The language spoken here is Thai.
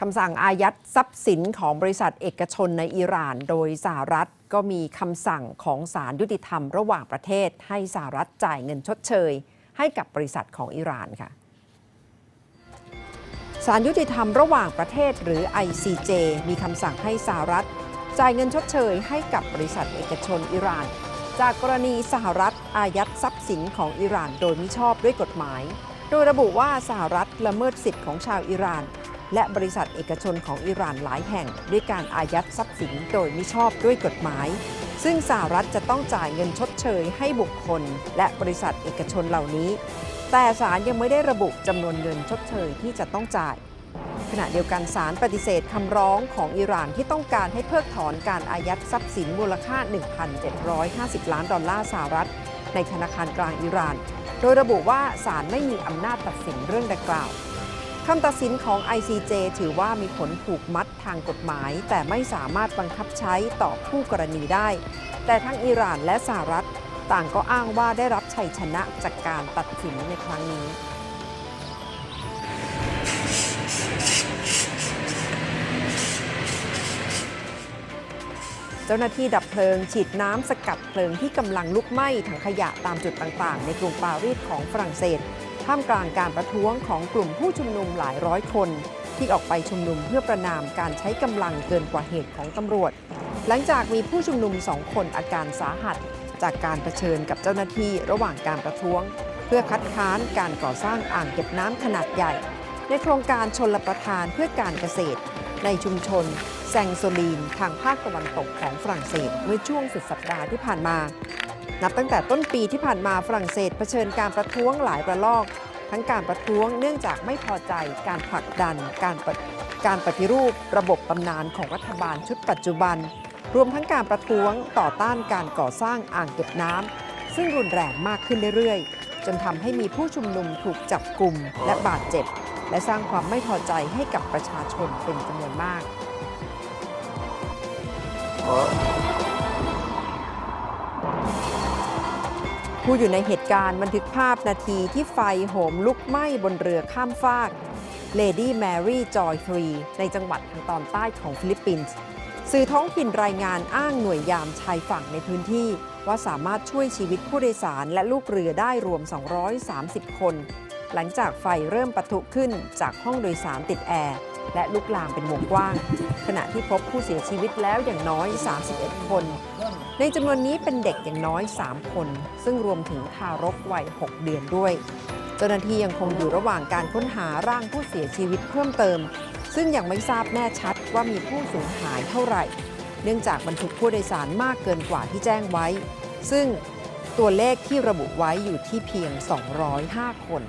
คำสั่งอายัดทรัพย์สินของบริษัทเอกชนในอิหร่าน โดยสหรัฐก็มีคำสั่งของศาลยุติธรรมระหว่างประเทศ ให้สหรัฐจ่ายเงินชดเชย ให้กับบริษัทของอิหร่านค่ะศาลยุติธรรมระหว่างประเทศหรือ ICJ มีคำสั่งให้สหรัฐ จ่ายเงินชดเชยให้กับบริษัทเอกชนอิหร่าน จากกรณีสหรัฐอายัดทรัพย์สินของอิหร่าน โดยมิชอบด้วยกฎหมาย โดยระบุว่าสหรัฐละเมิดสิทธิ์ของชาวอิหร่าน และบริษัทเอกชนของอิหร่านหลายแห่ง ด้วยการอายัดทรัพย์สินโดยมิชอบด้วยกฎหมาย ซึ่งสหรัฐจะต้องจ่ายเงินชดเชยให้บุคคล และบริษัทเอกชนเหล่านี้ แต่ศาลยังไม่ได้ระบุจำนวนเงินชดเชยที่จะต้องจ่ายขณะเดียวกันศาลปฏิเสธคำร้องของอิหร่านที่ต้องการให้เพิกถอนการอายัดทรัพย์สินมูลค่า 1,750 ล้านดอลลาร์สหรัฐ ในธนาคารกลางอิหร่าน โดยระบุว่าศาลไม่มีอำนาจตัดสินเรื่องดังกล่าว คำตัดสินของ ICJ ถือว่ามีผลผูกมัดทางกฎหมาย แต่ไม่สามารถบังคับใช้ต่อผู้กรณีได้ แต่ทั้งอิหร่านและสหรัฐ ต่างก็อ้างว่าได้รับชัยชนะจากการตัดสินในครั้งนี้เจ้าหน้าที่ดับเพลิงฉีดน้ำสกัดเพลิงที่กำลังลุกไหม้ถังขยะตามจุดต่างๆ ในกรุงปารีสของฝรั่งเศส ท่ามกลางการประท้วงของกลุ่มผู้ชุมนุมหลายร้อยคน ที่ออกไปชุมนุมเพื่อประนามการใช้กำลังเกินกว่าเหตุของตำรวจ หลังจากมีผู้ชุมนุมสองคนอาการสาหัส จากการเผชิญกับเจ้าหน้าที่ระหว่างการประท้วง เพื่อคัดค้านการก่อสร้างอ่างเก็บน้ำขนาดใหญ่ ในโครงการชนรับประทานเพื่อการเกษตร ในชุมชนแซงโซลีนทางภาคตะวันตกของฝรั่งเศสเมื่อช่วงสุดสัปดาห์ที่ผ่านมา นับตั้งแต่ต้นปีที่ผ่านมาฝรั่งเศสเผชิญการประท้วงหลายระลอก ทั้งการประท้วงเนื่องจากไม่พอใจการผลักดัน การปฏิการปฏิรูประบบบำนาญของรัฐบาลชุดปัจจุบัน รวมทั้งการประท้วงต่อต้านการก่อสร้างอ่างเก็บน้ำซึ่งรุนแรงมากขึ้นเรื่อยๆ จนทำให้มีผู้ชุมนุมถูกจับกลุ่มและบาดเจ็บ และสร้างความไม่พอใจให้กับประชาชนเป็นจำนวนมาก ผู้อยู่ในเหตุการณ์บันทึกภาพนาทีที่ไฟโหมลุกไหม้บนเรือข้ามฟาก Lady Mary Joy 3 ในจังหวัดทางตอนใต้ของฟิลิปปินส์สื่อท้องถิ่นรายงานอ้างหน่วยยามชายฝั่งในพื้นที่ ว่าสามารถช่วยชีวิตผู้โดยสารและลูกเรือได้รวม 230 คน หลังจากไฟเริ่มปะทุขึ้นจากห้องโดยสารติดแอร์ และลุกลามเป็นวงกว้าง ขณะที่พบผู้เสียชีวิตแล้วอย่างน้อย 31 คน ในจำนวนนี้เป็นเด็กอย่างน้อย 3 คน ซึ่งรวมถึงทารกวัย 6 เดือนด้วย เจ้าหน้าที่ยังคงอยู่ระหว่างการค้นหาร่างผู้เสียชีวิตเพิ่มเติม ซึ่งยังไม่ทราบแน่ชัดว่ามีผู้สูญหายเท่าไหร่ เนื่องจากบรรทุกผู้โดยสารมากเกินกว่าที่แจ้งไว้ ซึ่งตัวเลขที่ระบุไว้อยู่ที่เพียง 205 คน